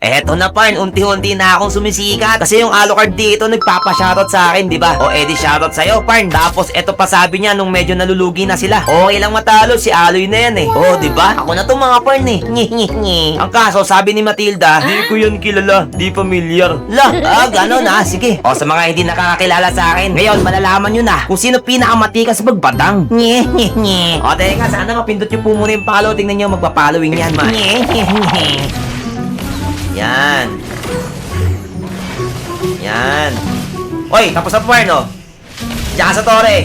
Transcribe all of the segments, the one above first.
Eto na parn, unti-unti na akong sumisikat. Kasi yung Alucard dito nagpapa-shoutout sa akin, di ba? O edi shoutout sa'yo, parn. Tapos eto pa sabi niya nung medyo nalulugi na sila. Okay lang matalo, si Aloy na yan eh. O, di ba? Ako na to mga parn eh. Nye, nye, nye. Ang kaso, sabi ni Matilda, di ko yun kilala, di familiar. La, ah, gano'n ah, sige. O sa mga hindi nakakakilala sa akin, ngayon malalaman nyo na kung sino pinakamatikas magbadang. Nye, nye, nye. O, teka, sana mapindot nyo po muna yung follow. Tingnan nyo, magpa-following yan, man. Nye, nye, nye. Yan. Yan. Oy, tapos na po no? Diyan ka sa tore.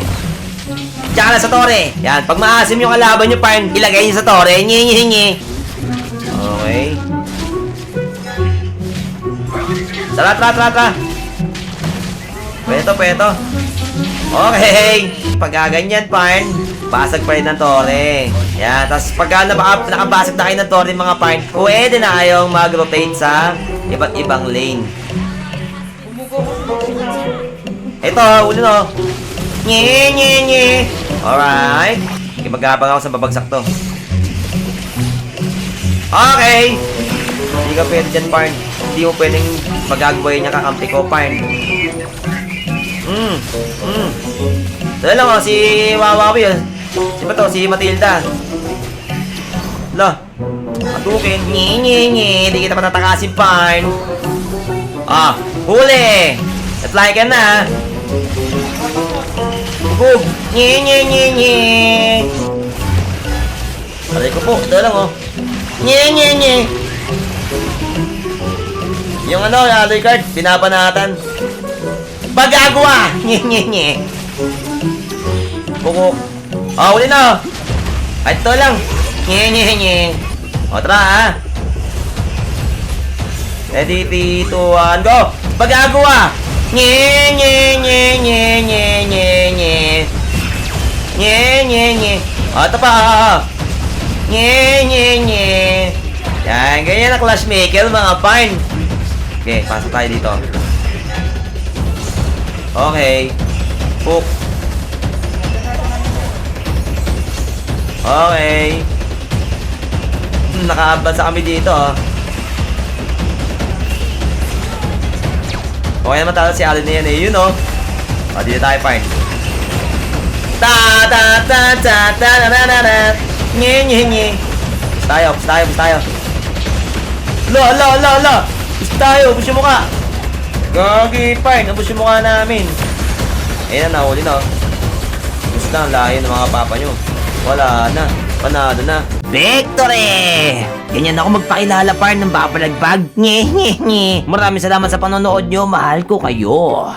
Diyan ka na sa tore. Yan, pag maasim yung kalaban nyo, parn, ilagay nyo sa tore. Nye, nye, nye. Okay. Tara, tara, tara, tara. Pweto, pweto. Okay. Pagkaganyan, parn, basag pa rin ng tore. Yan, tapos pagka naba, nakabasag na kayo ng tore, mga parn, pwede na kayong mag-rotate sa iba't ibang lane. Ito, ulo no. Nye, nye, nye. Alright. Okay, magabang ako sa babagsak to. Okay. Hindi ka pwede dyan, Parn. Hindi mo pwedeng magagawin niya kakampi ko, Parn. Hmm. Hmm. Dala lang oh, si Wawawi oh. Si ba to? Si Matilda. Lah. Atukin. Nye, nye, nye. Hindi kita matatakasin, Parn. Ah, huli! Apply ka na. Bugog! Nye, nye, nye, nye. Aray ko po, ito lang oh. Nye, nye, nye. Yung ano, yung other card, pinapanatan. Bagagwa! Nye, nye, nye. Bugog. Oh, uli na. Ay, ito lang. Nye, nye, nye. O, tara ah. Ready, 3, 2, 1, go! Bagagawa! Nye, nye, nye, nye, nye, nye, nye. Nye, nye, nye. O, ito pa. Nye, nye, nye. Yan, ganyan na Clash Maker, mga parn. Okay, pasok tayo dito. Okay. Hook. Okay. Naka-advance kami dito, oh. Okay naman talo si Allen na yan eh. Yun oh. O, dito tayo, Parn. Ta ta ta ta ta na na na na. Nye nye nye. Tayo, tayo, tayo. Lo, lo, lo, lo. Tayo, bus yung mukha. Gagi, Parn. Ubus yung mukha namin. Ayun na, nahuli na oh. Bus na, ang layo ng mga papa nyo. Wala na. Panado na. Victory! Ganyan ako magpakilala par ng babalagbag. Nye, nye, nye. Maraming salamat sa panonood nyo. Mahal ko kayo.